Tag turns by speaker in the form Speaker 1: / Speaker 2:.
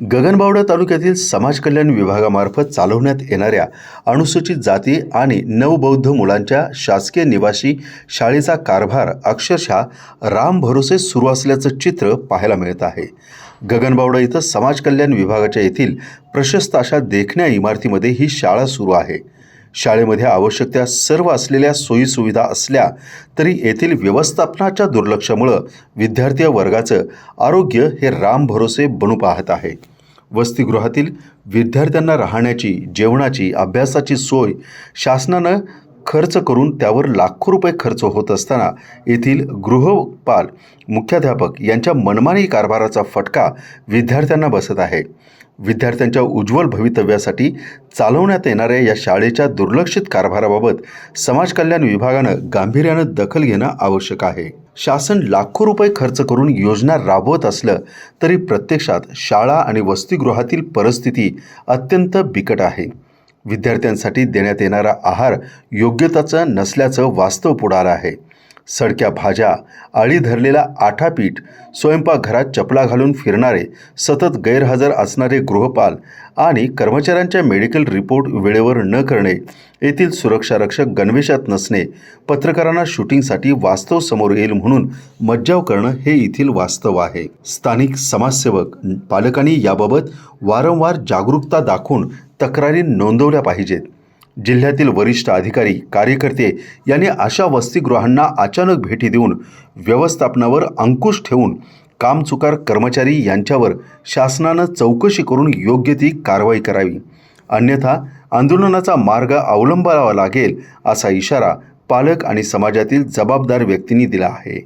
Speaker 1: गगनबावडा तालुक्यातील समाज कल्याण विभागामार्फत चालवण्यात येणाऱ्या अनुसूचित जाती आणि नवबौद्ध मुलांच्या शासकीय निवासी शाळेचा कारभार अक्षरशः राम भरोसे सुरू असल्याचं चित्र पाहायला मिळत आहे. गगनबावडा इथं समाज कल्याण विभागाच्या येथील प्रशस्त अशा देखण्या इमारतीमध्ये ही शाळा सुरू आहे. शाळेमध्ये आवश्यक त्या सर्व असलेल्या सोयीसुविधा असल्या तरी येथील व्यवस्थापनाच्या दुर्लक्षामुळं विद्यार्थी वर्गाचं आरोग्य हे राम भरोसे बनू पाहत आहे. वसतिगृहातील विद्यार्थ्यांना राहण्याची जेवणाची अभ्यासाची सोय शासनानं खर्च करून त्यावर लाखो रुपये खर्च होत असताना येथील गृहपाल मुख्याध्यापक यांच्या मनमानी कारभाराचा फटका विद्यार्थ्यांना बसत आहे. विद्यार्थ्यांच्या उज्ज्वल भवितव्यासाठी चालवण्यात येणाऱ्या या शाळेच्या दुर्लक्षित कारभाराबाबत समाज कल्याण विभागानं गांभीर्यानं दखल घेणं आवश्यक आहे. शासन लाखो रुपये खर्च करून योजना राबवत असलं तरी प्रत्यक्षात शाळा आणि वसतिगृहातील परिस्थिती अत्यंत बिकट आहे. विद्यार्थ्यांसाठी देण्यात येणारा आहार योग्यताचा नसल्याचं वास्तव पुढं आलं आहे. सडक्या भाज्या आळी धरलेला आठापीठ स्वयंपाकघरात चपला घालून फिरणारे सतत गैरहजर असणारे गृहपाल आणि कर्मचाऱ्यांच्या मेडिकल रिपोर्ट वेळेवर न करणे येथील सुरक्षारक्षक गणवेशात नसणे पत्रकारांना शूटिंगसाठी वास्तव समोर येईल म्हणून मज्जाव करणं हे येथील वास्तव आहे. स्थानिक समाजसेवक पालकांनी याबाबत वारंवार जागरूकता दाखवून तक्रारी नोंदवल्या पाहिजेत. जिल्ह्यातील वरिष्ठ अधिकारी कार्यकर्ते यांनी अशा वसतिगृहांना अचानक भेटी देऊन व्यवस्थापनावर अंकुश ठेवून कामचुकार कर्मचारी यांच्यावर शासनानं चौकशी करून योग्य ती कारवाई करावी. अन्यथा आंदोलनाचा मार्ग अवलंबावा लागेल असा इशारा पालक आणि समाजातील जबाबदार व्यक्तींनी दिला आहे.